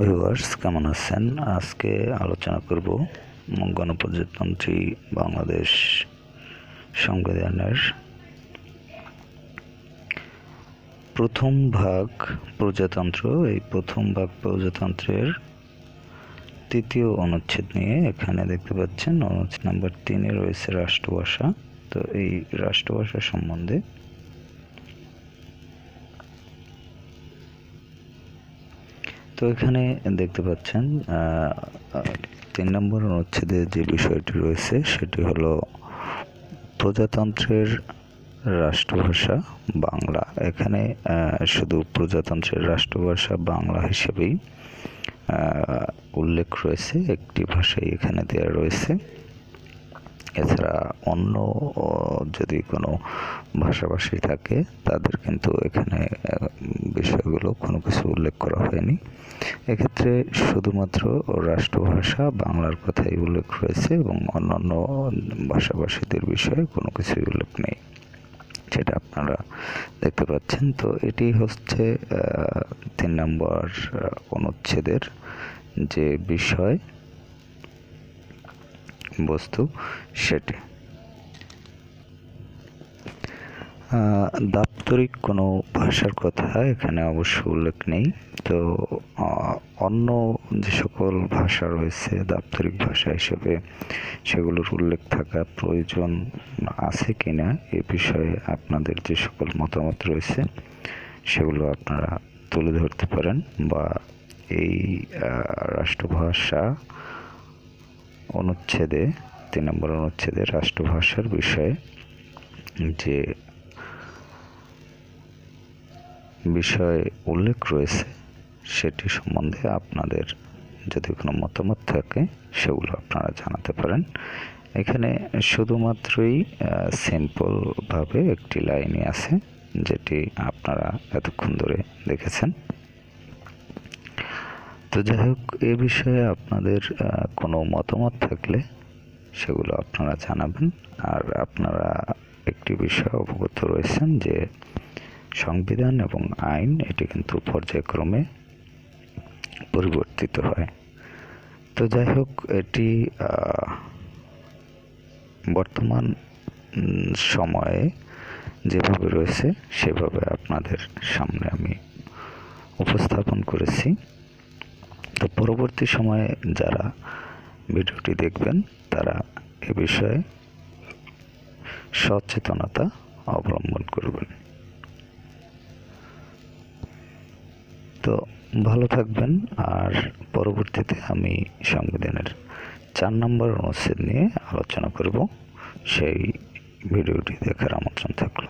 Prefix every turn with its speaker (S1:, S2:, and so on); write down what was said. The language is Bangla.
S1: ভিউয়ার্স কেমন আছেন? আজকে আলোচনা করব গণপ্রজাতন্ত্রী বাংলাদেশ সংবিধানের প্রথম ভাগ প্রজাতন্ত্র। এই প্রথম ভাগ প্রজাতন্ত্রের তৃতীয় অনুচ্ছেদ নিয়ে এখানে দেখতে পাচ্ছেন, অনুচ্ছেদ নাম্বার তিনে রয়েছে রাষ্ট্রভাষা। তো এই রাষ্ট্রভাষা সম্বন্ধে তো এখানে দেখতে পাচ্ছেন তিন নম্বর অনুচ্ছেদে যে বিষয়টি রয়েছে সেটি হলো প্রজাতন্ত্রের রাষ্ট্রভাষা বাংলা। এখানে শুধু প্রজাতন্ত্রের রাষ্ট্রভাষা বাংলা হিসেবেই উল্লেখ রয়েছে, একটি ভাষাই এখানে দেওয়া রয়েছে। এছাড়া অন্য যদি কোনো ভাষাভাষী থাকে, তাদের কিন্তু এখানে বিষয়গুলো কোনো কিছু উল্লেখ করা হয়নি। এক্ষেত্রে শুধুমাত্র রাষ্ট্রভাষা বাংলার কথাই উল্লেখ রয়েছে এবং অন্যান্য ভাষাভাষীদের বিষয়ে কোনো কিছুই উল্লেখ নেই। সেটা আপনারা দেখতে পাচ্ছেন। তো এটি হচ্ছে তিন নম্বর অনুচ্ছেদের যে বিষয়। বস্তু সেটি। দাপ্তরিক কোনো ভাষার কথা এখানে অবশ্য উল্লেখ নেই। তো অন্য যে সকল ভাষা রয়েছে দাপ্তরিক ভাষা হিসেবে সেগুলোর উল্লেখ থাকা প্রয়োজন আছে কিনা এ বিষয়ে আপনাদের যে সকল মতামত রয়েছে সেগুলো আপনারা তুলে ধরতে পারেন বা এই রাষ্ট্রভাষা অনুচ্ছেদে, তিন নম্বর অনুচ্ছেদে রাষ্ট্রভাষার বিষয়ে যে বিষয় উল্লেখ রয়েছে, সেটি সম্বন্ধে আপনাদের যদি কোনো মতামত থাকে, সেগুলো আপনারা জানাতে পারেন। এখানে শুধুমাত্রই সিম্পলভাবে একটি লাইনই আছে, যেটি আপনারা এতক্ষণ ধরে দেখেছেন। তো যাই হোক, এ বিষয়ে আপনাদের কোনো মতামত থাকলে সেগুলো আপনারা জানাবেন। আর আপনারা একটি বিষয় অবগত রয়েছেন যে সংবিধান এবং আইন এটি কিন্তু পর্যায়ক্রমে পরিবর্তিত হয়। তো যাই হোক, এটি বর্তমান সময়ে যেভাবে রয়েছে, সেভাবে আপনাদের সামনে আমি উপস্থাপন করেছি। তো পরবর্তী সময়ে যারা ভিডিওটি দেখবেন, তারা এ বিষয়ে সচেতনতা অবলম্বন করবেন। তো ভালো থাকবেন, আর পরবর্তীতে আমি সংবিধানের চার নম্বর অনুচ্ছেদ নিয়ে আলোচনা করব। সেই ভিডিওটি দেখার আমন্ত্রণ থাকল।